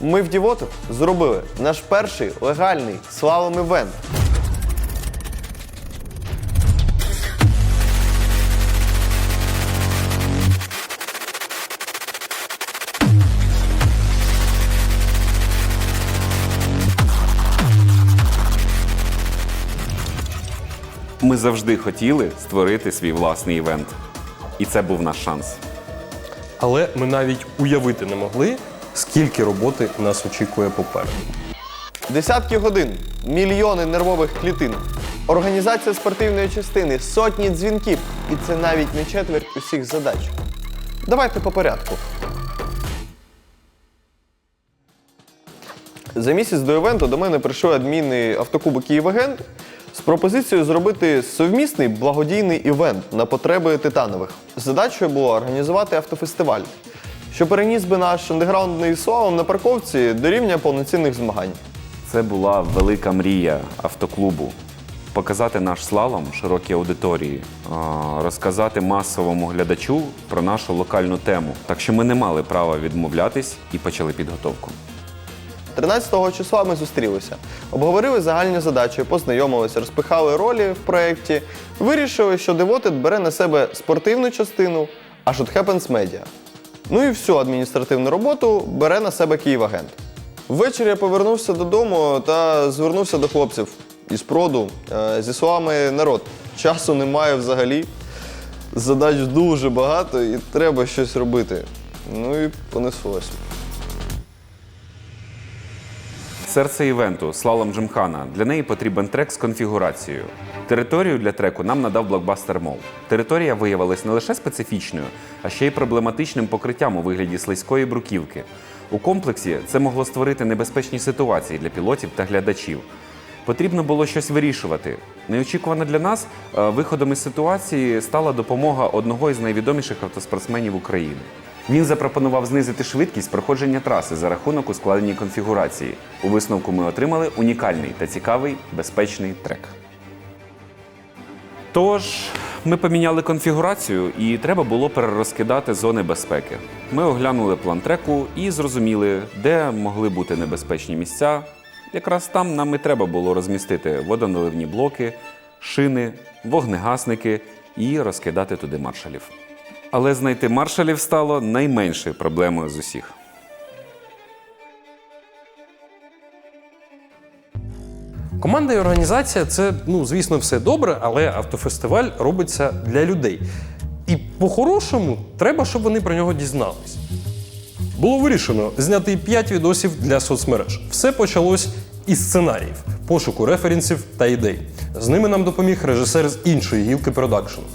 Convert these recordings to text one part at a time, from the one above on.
Ми в Дівоту зробили наш перший легальний слалом івент. Ми завжди хотіли створити свій власний івент. І це був наш шанс. Але ми навіть уявити не могли, скільки роботи нас очікує попереду. Десятки годин, мільйони нервових клітин, організація спортивної частини, сотні дзвінків. І це навіть не четверть усіх задач. Давайте по порядку. За місяць до івенту до мене прийшли адміни автоклубу Київагент з пропозицією зробити совмісний благодійний івент на потреби титанових. Задачею було організувати автофестиваль, що переніс би наш андеграундний славом на парковці до рівня повноцінних змагань. Це була велика мрія автоклубу. Показати наш слалом широкій аудиторії, розказати масовому глядачу про нашу локальну тему. Так що ми не мали права відмовлятись і почали підготовку. 13 числа ми зустрілися, обговорили загальні задачі, познайомилися, розпихали ролі в проєкті, вирішили, що Devoted бере на себе спортивну частину, а Should Happens Media. Ну і всю адміністративну роботу бере на себе Київагент. Ввечері я повернувся додому та звернувся до хлопців із проду е, зі словами народ. Часу немає взагалі. Задач дуже багато і треба щось робити. Ну і понеслось. Серце івенту слалом Джимхана. Для неї потрібен трек з конфігурацією. Територію для треку нам надав блокбастер Мол. Територія виявилась не лише специфічною, а ще й проблематичним покриттям у вигляді слизької бруківки. У комплексі це могло створити небезпечні ситуації для пілотів та глядачів. Потрібно було щось вирішувати. Неочікувано для нас е, виходом із ситуації стала допомога одного із найвідоміших автоспортсменів України. Він запропонував знизити швидкість проходження траси за рахунок ускладнення конфігурації. У висновку ми отримали унікальний та цікавий безпечний трек. Тож ми поміняли конфігурацію і треба було перерозкидати зони безпеки. Ми оглянули план треку і зрозуміли, де могли бути небезпечні місця. Якраз там нам і треба було розмістити водоналивні блоки, шини, вогнегасники і розкидати туди маршалів. Але знайти маршалів стало найменшою проблемою з усіх. Команда і організація це, ну, звісно, все добре, але автофестиваль робиться для людей. І по-хорошому треба, щоб вони про нього дізнались. Було вирішено зняти 5 відосів для соцмереж. Все почалось із сценаріїв, пошуку референсів та ідей. З ними нам допоміг режисер з іншої гілки продакшену.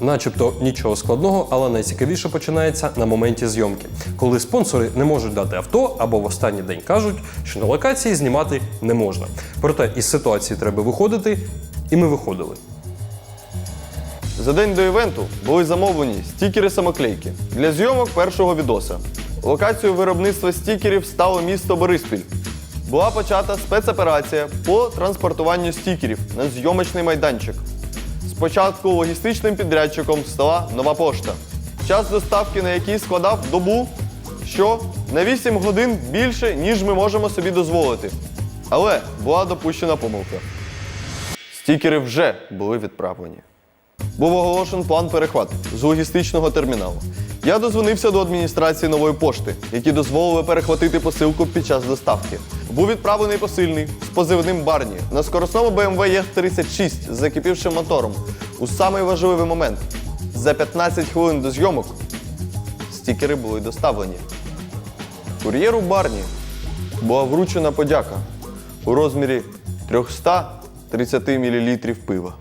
Начебто нічого складного, але найцікавіше починається на моменті зйомки, коли спонсори не можуть дати авто або в останній день кажуть, що на локації знімати не можна. Проте із ситуації треба виходити, і ми виходили. За день до івенту були замовлені стікери-самоклейки для зйомок першого відоса. Локацією виробництва стікерів стало місто Бориспіль. Була почата спецоперація по транспортуванню стікерів на зйомочний майданчик. Спочатку логістичним підрядчиком стала нова пошта, час доставки на який складав добу, що на 8 годин більше, ніж ми можемо собі дозволити. Але була допущена помилка. Стікери вже були відправлені. Був оголошений план перехват з логістичного терміналу. Я дозвонився до адміністрації нової пошти, які дозволили перехватити посилку під час доставки. Був відправлений посильний з позивним Барні на скоросному BMW Е36 з закипівшим мотором. У самий важливий момент за 15 хвилин до зйомок стікери були доставлені. Кур'єру Барні була вручена подяка у розмірі 330 мл пива.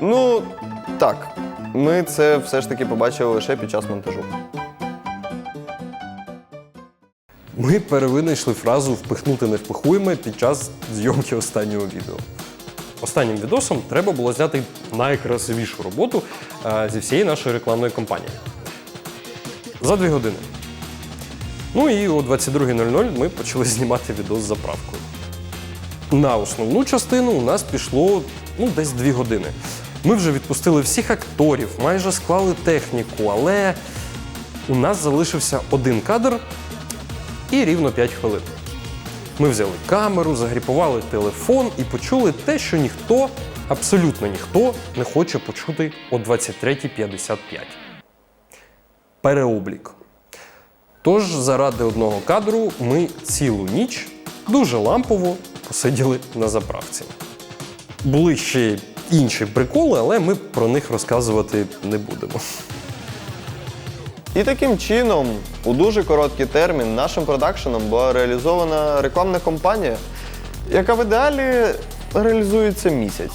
Ну, так. Ми це все ж таки побачили лише під час монтажу. Ми перевинайшли фразу впихнути невпихуєме під час зйомки останнього відео. Останнім відосом треба було зняти найкрасивішу роботу е, зі всієї нашої рекламної кампанії. За дві години. Ну і о 22.00 ми почали знімати відос з заправкою. На основну частину у нас пішло ну, десь дві години. Ми вже відпустили всіх акторів, майже склали техніку, але у нас залишився один кадр і рівно 5 хвилин. Ми взяли камеру, загріпували телефон і почули те, що ніхто, абсолютно ніхто, не хоче почути о 23.55. Переоблік. Тож, заради одного кадру ми цілу ніч дуже лампово посиділи на заправці. Були ще інші приколи, але ми про них розказувати не будемо. І таким чином, у дуже короткий термін, нашим продакшеном була реалізована рекламна кампанія, яка в ідеалі реалізується місяць.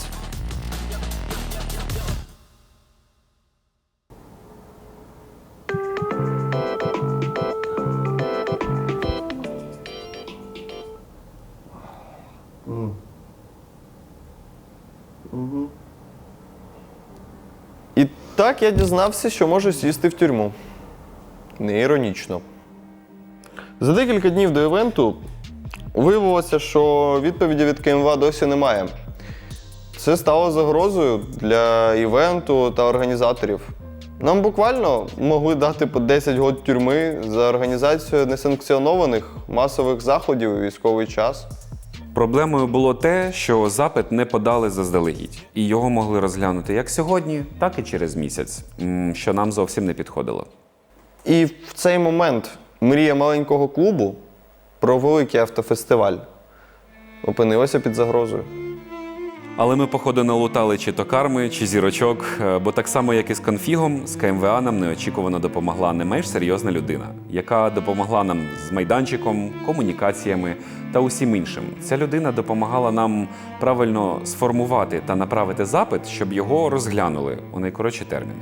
Так я дізнався, що можу сісти в тюрму. Не іронічно. За декілька днів до івенту виявилося, що відповіді від КМВА досі немає. Це стало загрозою для івенту та організаторів. Нам буквально могли дати по 10 год тюрми за організацію несанкціонованих масових заходів у військовий час. Проблемою було те, що запит не подали заздалегідь, і його могли розглянути як сьогодні, так і через місяць, що нам зовсім не підходило. І в цей момент мрія маленького клубу про великий автофестиваль опинилася під загрозою. Але ми, походу, налутали чи то карми, чи зірочок, е, бо так само, як і з конфігом, з КМВА нам неочікувано допомогла не менш серйозна людина, яка допомогла нам з майданчиком, комунікаціями та усім іншим. Ця людина допомагала нам правильно сформувати та направити запит, щоб його розглянули у найкоротші терміни.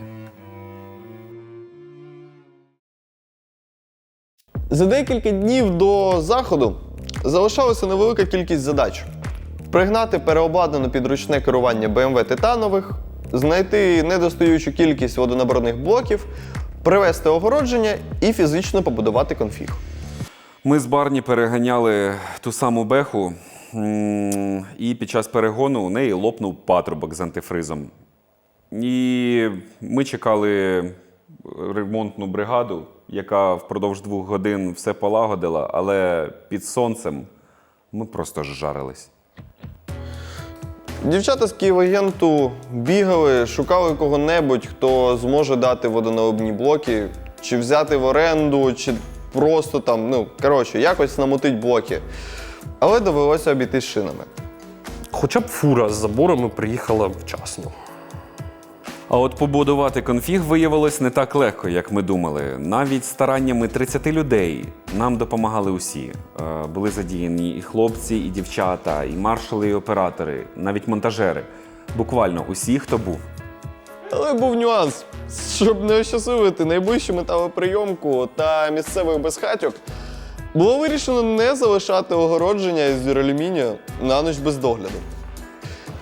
За декілька днів до заходу залишалася невелика кількість задач: пригнати переобладнане підручне керування BMW Титанових, знайти недостаючу кількість водонаборних блоків, привести огородження і фізично побудувати конфіг. Ми з Барні переганяли ту саму беху, і під час перегону у неї лопнув патрубок з антифризом. І ми чекали ремонтну бригаду, яка впродовж двох годин все полагодила, але під сонцем ми просто жарились. Дівчата з Київагенту бігали, шукали кого-небудь, хто зможе дати водонаобні блоки, чи взяти в оренду, чи просто там, ну, коротше, якось намотить блоки. Але довелося обійти шинами. Хоча б фура з заборами приїхала вчасно. А от побудувати конфіг виявилось не так легко, як ми думали. Навіть стараннями 30 людей нам допомагали усі. Е, Були задіяні і хлопці, і дівчата, і маршали, і оператори, навіть монтажери. Буквально усі, хто був. Але був нюанс. Щоб не ощасливити найближчу металоприйомку та місцевих безхатьок, було вирішено не залишати огородження із дюралюмінію на ніч без догляду.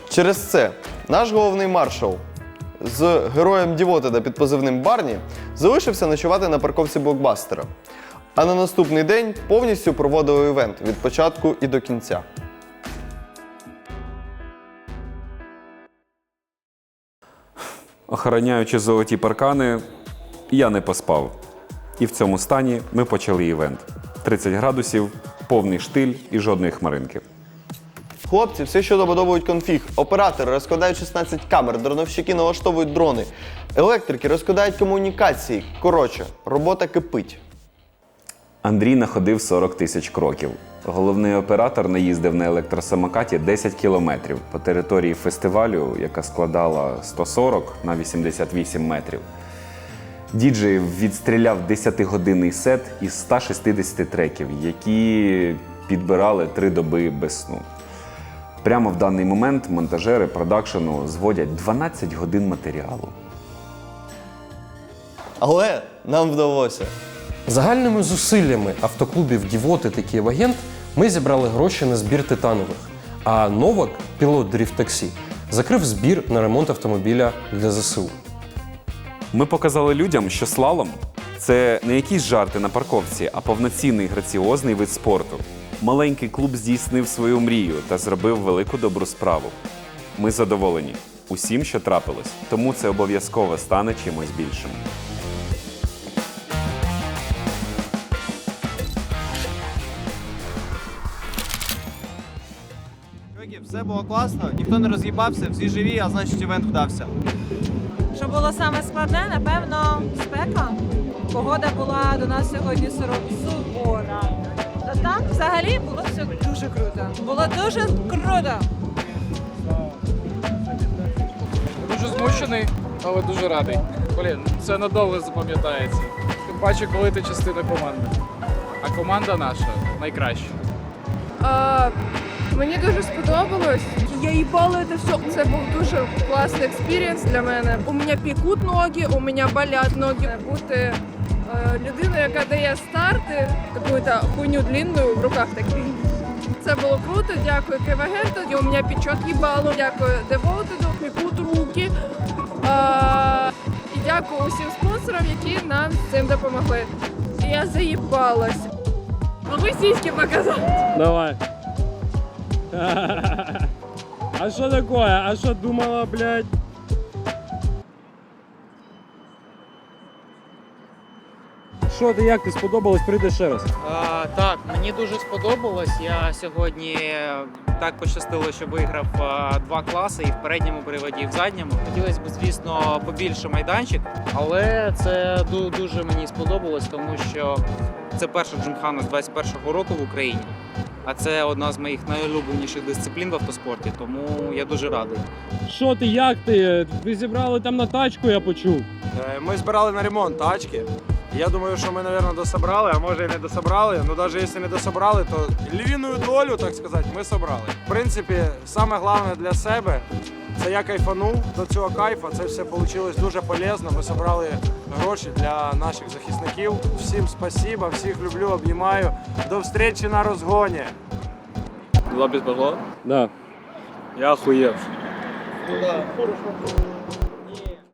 Через це наш головний маршал з героєм Дівотеда під позивним Барні залишився ночувати на парковці блокбастера. А на наступний день повністю проводили івент від початку і до кінця. Охороняючи золоті паркани, я не поспав. І в цьому стані ми почали івент. 30 градусів, повний штиль і жодної хмаринки. Хлопці все ще добудовують конфіг. Оператори розкладають 16 камер, дроновщики налаштовують дрони. Електрики розкладають комунікації. Коротше, робота кипить. Андрій находив 40 тисяч кроків. Головний оператор наїздив на електросамокаті 10 кілометрів по території фестивалю, яка складала 140 на 88 метрів. Діджей відстріляв 10-годинний сет із 160 треків, які підбирали три доби без сну. Прямо в даний момент монтажери продакшену зводять 12 годин матеріалу. Але нам вдалося. Загальними зусиллями автоклубів Дівоти та Київагент ми зібрали гроші на збір титанових. А Новак, пілот дріфт-таксі, закрив збір на ремонт автомобіля для ЗСУ. Ми показали людям, що слалом це не якісь жарти на парковці, а повноцінний граціозний вид спорту. Маленький клуб здійснив свою мрію та зробив велику добру справу. Ми задоволені. усім, що трапилось, тому це обов'язково стане чимось більшим. Все було класно, ніхто не роз'їбався, всі живі, а значить івент вдався. Що було саме складне, напевно, спека. Погода була до нас сьогодні суро- сувора. Взагалі було все дуже круто. Було дуже круто. Дуже змучений, але дуже радий. Блін, це надовго запам'ятається. Тим паче, коли ти частина команди. А команда наша найкраща. А, мені дуже сподобалось. Я їбала це все. Це був дуже класний експірієнс для мене. У мене пікуть ноги, у мене болять ноги. Бути е, людиною, яка дає старти, таку хуйню длинну в руках такий. Це було круто. Дякую Кевагенту. У мене пічот їбало. Дякую Девоутеду, пікуть руки. А, і дякую усім спонсорам, які нам цим допомогли. Я заїбалась. Могу сіськи показати. Давай. А что такое? А что думала, блядь? Що ти, як ти сподобалось, прийде ще раз? А, так, мені дуже сподобалось. Я сьогодні так пощастило, що виграв а, два класи і в передньому приводі, і в задньому. Хотілося б, звісно, побільше майданчик, але це дуже мені сподобалось, тому що це перша джимхана з 21-го року в Україні. А це одна з моїх найулюбленіших дисциплін в автоспорті, тому я дуже радий. Що ти, як ти? Ви зібрали там на тачку, я почув. Е, Ми збирали на ремонт тачки. Я думаю, що ми, мабуть, дособрали, а може і не дособрали. Ну, навіть якщо не дособрали, то львіную долю, так сказати, ми собрали. В принципі, саме головне для себе це я кайфанув до цього кайфа. Це все вийшло дуже полезно. Ми зібрали гроші для наших захисників. Всім спасибо, всіх люблю, обнімаю. До зустрічі на розгоні. Без бабло? Да. Я охуєв. Ну,